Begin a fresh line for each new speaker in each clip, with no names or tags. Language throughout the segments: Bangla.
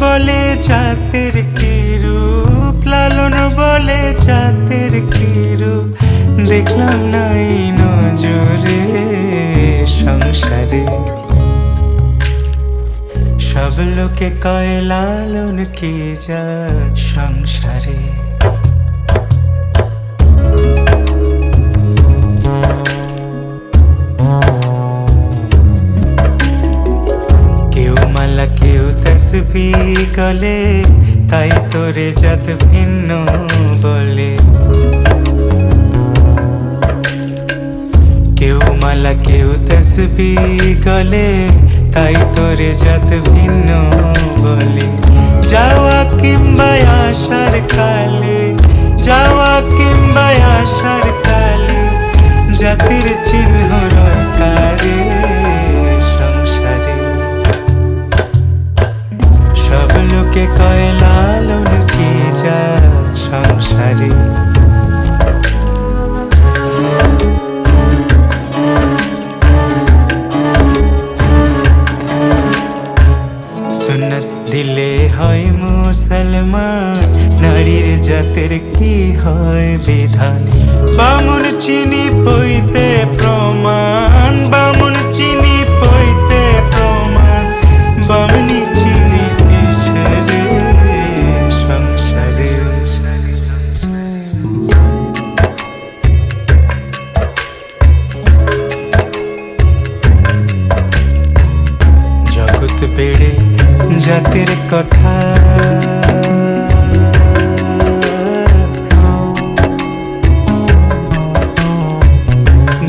বলে জাতের কিরু লালন বলে জাতের কিরু দেখলাম নাই নজরে সংসারে। সব লোকে কয়, লালন কে যা সংসারে? তসবি তাই তোরে জাত ভিন্ন বলে। কেউ মালা, কেউ তসবি গলে, তাই তোরে জাত ভিন্ন বলে। যাওয়া কিংবা আসার কালে, যাওয়া কিংবা আসার কালে, জাতির চিহ্ন লোকে কয় লালন কি সংসারে? দিলে হয় মুসলমান, নারীর জাতের কি হয় বিধান? বামুন চিনি পইতে বেড়ে জাতির কথা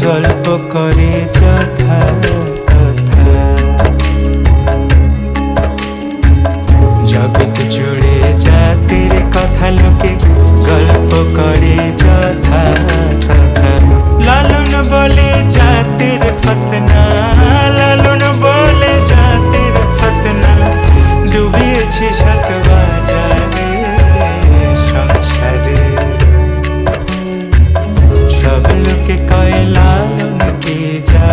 গল্প করে যথা যাই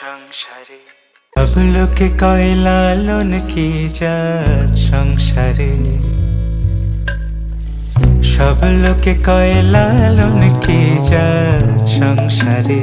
সংসারে। সব লোকে কয় লালন কি জাত সংসারে? সব লোকে কয় লালন কি জাত সংসারে?